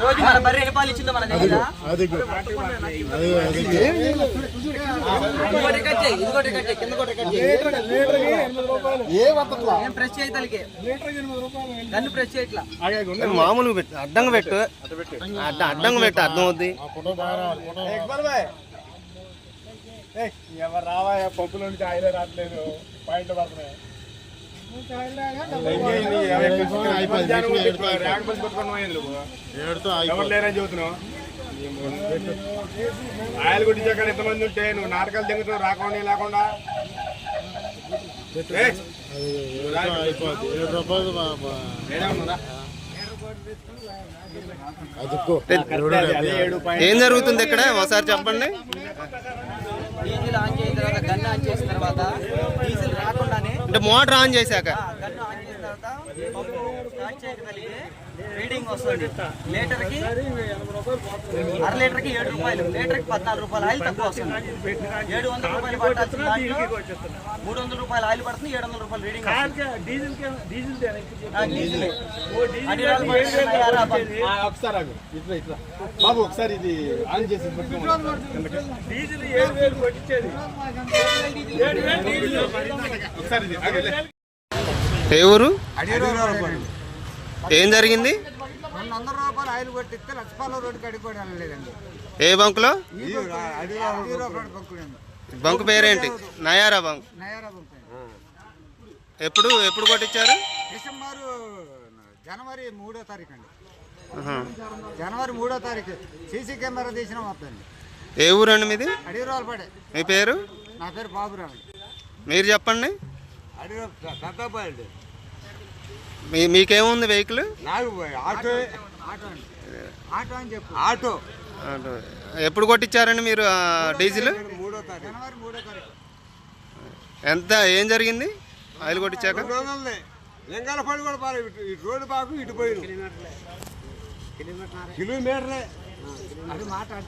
రోజు మన బర్రె ఎన్ని పాలు ఇచ్చిందో మన దగ్గర అది అది అది ఇంకోటి కట్ చేయి ఇంకోటి కట్ చేయి కింద? కూడా కట్ చేయి ఏ వద్దట్లా ఏం ప్రెస్ చేయి తలకి గన్ను ప్రెస్ చేయట్లా? మామూలుగా పెట్టు అడ్డంగా పెట్టు. అడ్డ అడ్డంగా పెట్టు అర్థం అవుద్ది ఎవరు రావా పప్పుల నుంచి ఆయిలే రావట్లేదు. పాయింట్ పడుతున్నాయి. ఆయిల్ కొట్టించాక ఎంతమంది ఉంటే నువ్వు నాటకాలు దిగుతున్నావు రాకుండా లేకుండా ఏం జరుగుతుంది ఇక్కడ? ఒకసారి చెప్పండి. డీజిల్ ఆన్ చేసిన తర్వాత గన్ ఆన్ చేసిన తర్వాత అంటే మోటార్ ఆన్ చేశాక ఆ గన్ను ఆన్ చేసిన తర్వాత పంపు స్టార్ట్ చేయగలిగితే రీడింగ్ వస్తుంది. లీటర్కి అర లీటర్కి ఏడు రూపాయలు. లీటర్కి పద్నాలుగు రూపాయలు. ఆయిల్ తక్కువ వస్తుంది. ఏడు వందల రూపాయలు పట్టాల్సిన దాంట్లో. మూడు వందల రూపాయలు ఆయిల్ పడుతుంది ఏడు వందల రూపాయలు రీడింగ్ డీజిల్ ఒకసారి ఆగు. ఇట్లా ఇట్లా. బాబు ఒకసారి ఇది ఆన్ చేసి పట్టుకోమను. కిందకి. ఒకసారి ఇది ఆగు, లే. ఏ ఊరు? ఏం జరిగింది? ఏ బంకులో? బంక్ పేరేంటి? నయారా బంక్. ఎప్పుడు ఎప్పుడు కొట్టించారు? డిసెంబర్ జనవరి మూడో తారీఖు అండి. జనవరి మూడో తారీఖు. సీసీ కెమెరా తీసిన వస్తుంది ఏ ఊరండి మీది? అడిగి మీ పేరు? నా పేరు బాబురావు. మీరు చెప్పండి. మీ మీకేముంది వెహికల్? నాకు ఆటో ఆటో. అండి ఆటో అని చెప్పు. ఆటో. ఎప్పుడు కొట్టించారండి మీరు డీజిల్? మూడో తారీఖు. జనవరి మూడో తారీఖు. ఎంత ఏం జరిగింది? ఆయిల్ కొట్టించాక? కూడా ఇటు ఇటు రోడ్డు పాకు ఇటు పోయి కిలోమీటరే అది మాట్లాడు